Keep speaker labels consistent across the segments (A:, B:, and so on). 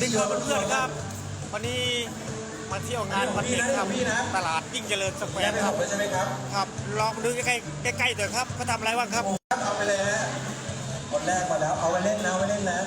A: วัสดีครับเพื่อนๆครับ วันนี้มาเที่ยวงานวันเด็กครับ
B: พี่นะ
A: ตลาดยิ่งเจริญสแคว
B: แยก
A: ร์
B: ไป
A: ค
B: ห
A: รั
B: ม
A: บ
B: ดเลยใช่ไหมครับ
A: ครับ ลองดูใกล้ๆใกล้ๆเถอะครับเขาทำอะไรบ้างครับ
B: เอาไปเลยฮะคนแรกมาแล้วเอาไว้เล่นนะเอาไว้เล่นนะ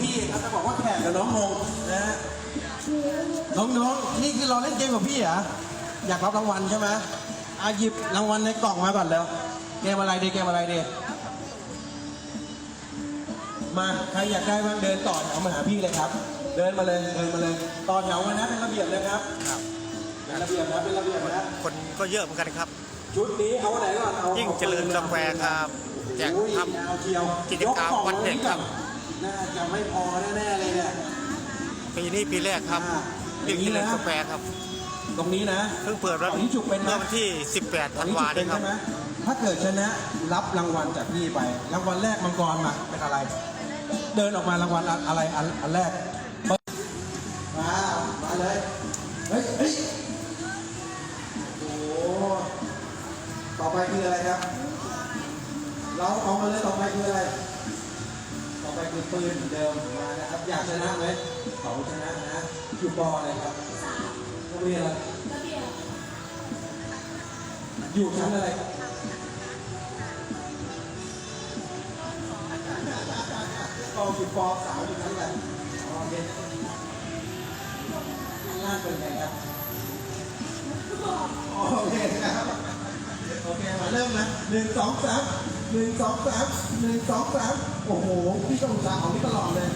B: พี่ครับจะบอกว่าแขกกับน้องงงนะฮะ น้องๆ นี่คือเราเล่นเกมกับพี่เหรอ อยากรับรางวัลใช่ไหมอาหยิบรางวัลในกล่องมาก่อนแล้ว เกมอะไรดีเกมอะไรดี มาใครอยากได้บ้างเดินต่อแถวมาหาพี่เลยครับ เดินมาเลยเดินมาเลยต่อแถวมานะเป็นระเบียบนะครับเป็นระเบียบนะเป็นระเบียบนะ
A: คนก็เยอะเหมือนกันครับ
B: ชุดนี้เอาไหนก่อนเอา
A: ยิ่งเจริญสแควร์ครับแจก
B: โอ้ย
A: ท
B: ยาวเชียว
A: กิจกรรมวันเด็กครับ
B: น่าจะไม่พอแน่ๆเลยเนี่ยำ
A: ปีนี้ปีแรกครับ
B: อ่า
A: ยิ่งเจริญ
B: อย่างนี้นะ
A: สแควร์ครับ
B: ตรงนี้นะ
A: เพิ่งเปิดรับ
B: ตอนนี้จุกเป็นไหม
A: เมื่อวันที่ 18ธันวา
B: เป็
A: นี้
B: น
A: ครับ
B: ใช่ไหมถ้าเกิดชนะรับรางวัลจากพี่ไป รางวัลแรกมังกรมาเป็นอะไร เดินออกมารางวัลอะอะไรอันอันแรกเปิดมามาเลยเฮ้ยเฮ้ยโอ้โหต่อไปคืออะไรครับ เราเอามาเลยต่อไปคืออะไร ต่อไปคือปืนเหมือนเดิมมานะครับ อยากชนะไหมเขาชนะนะอยู่ปออะไรครับโรงเรียนอะไรอยู่ชั้นอะไรครับปออยู่ปอสาวอยู่ชั้นอะไรอ๋อเรียนข้างล่างเป็นไงครับอ๋อโอเคครับโอเคมาเริ่มนะหนึ่งสองสาม หนึ่งสองสามหนึ่งสองสามโอ้โห พี่ต้องสาของพี่ตลอดเลย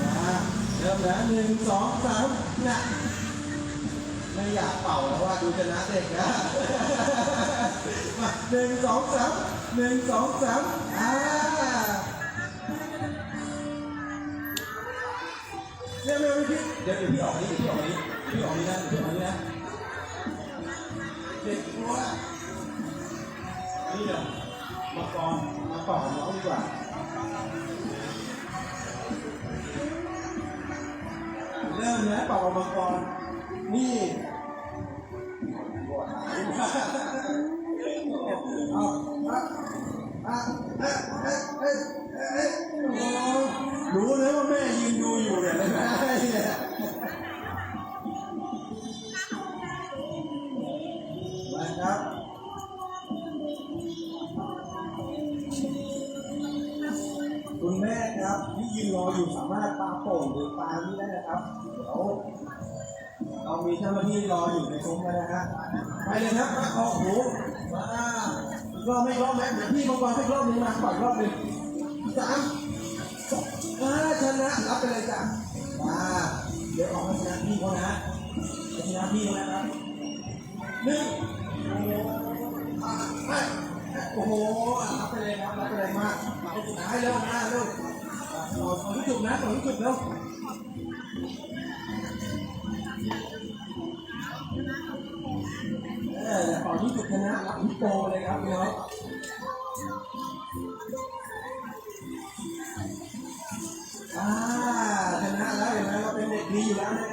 B: มาเริ่มนะหนึ่งสองสามนะไม่อยากเป่าแล้วว่าดูชนะเด็กนะมาหนึ่งสองสามหนึ่งสองสามอ่าเนี่ยไม่พี่เดี๋ยวพี่ออกนี้พี่ออกนี้พี่ออกนี้นะพี่ออกนี้นะเด็กกลัวนี่เดี๋ยว มากองมาต่อน้องดีกว่าเริ่มนะเป่ามังกรนี่เอาอะอะอะ ที่รออยู่สามารถปาโป่งหรือปานี่ได้นะครับเดี๋ยวเรามีเจ้าหน้าที่รออยู่ในซุ้มแล้วนะฮะไปเลยครับมาโอ้โหมาอีกรอบไม่รอบไหมเดี๋ยวพี่มังกรให้รอบหนึงมาก่อนรอบหนึงสามสองอ่าชนะรับไปเลยจ้ะมาเดี๋ยวออกมาชนะพี่เขานะชนะพี่เขานะครับหนึ่งโอ้โหรับไปเลยครับรับไปเลยมากมาให้สุดท้ายเร็วมาเร็ว ขอที่จุกนะขอที่จุกแล้วของที่จุกชนะรับโปเลยครับเน้ออ่าชนะแล้วเห็นไหมเราเป็นเด็กดีอยู่แล้วนะ